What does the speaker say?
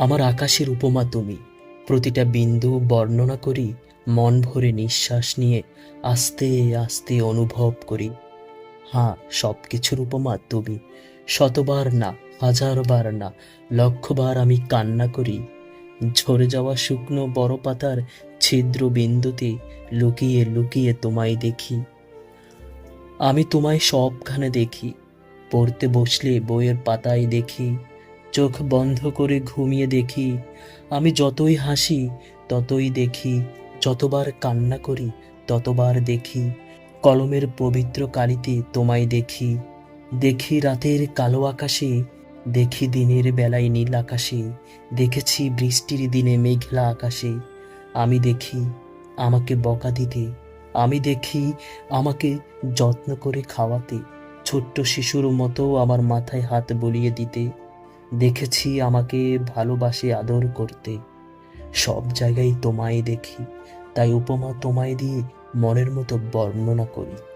আমার আকাশের উপমা তুমি। প্রতিটা বিন্দু বর্ণনা করি, মন ভরে নিঃশ্বাস নিয়ে আস্তে আস্তে অনুভব করি। হ্যাঁ সব কিছুর উপমা তুমি। শতবার না, হাজারবার না, লক্ষবার আমি কান্না করি। ঝরে যাওয়া শুকনো বড় পাতার ছিদ্র বিন্দুতে লুকিয়ে লুকিয়ে তোমায় দেখি। আমি তোমায় সবখানে দেখি। পড়তে বসলে বইয়ের পাতায় দেখি। চোখ বন্ধ করে ঘুমিয়ে দেখি। আমি যতই হাসি, ততই দেখি। যতবার কান্না করি, ততবার দেখি। কলমের পবিত্র কালিতে তোমায় দেখি। দেখি রাতের কালো আকাশে, দেখি দিনের বেলায় নীল আকাশে। দেখেছি বৃষ্টির দিনে মেঘলা আকাশে। আমি দেখি আমাকে বকা দিতে। আমি দেখি আমাকে যত্ন করে খাওয়াতে। ছোট্ট শিশুর মতো আমার মাথায় হাত বলিয়ে দিতে। দেখেছি আমাকে ভালোবাসে আদর করতে। সব জায়গায় তোমায় দেখি, তাই উপমা তোমায় দিয়ে মনের মতো বর্ণনা করি।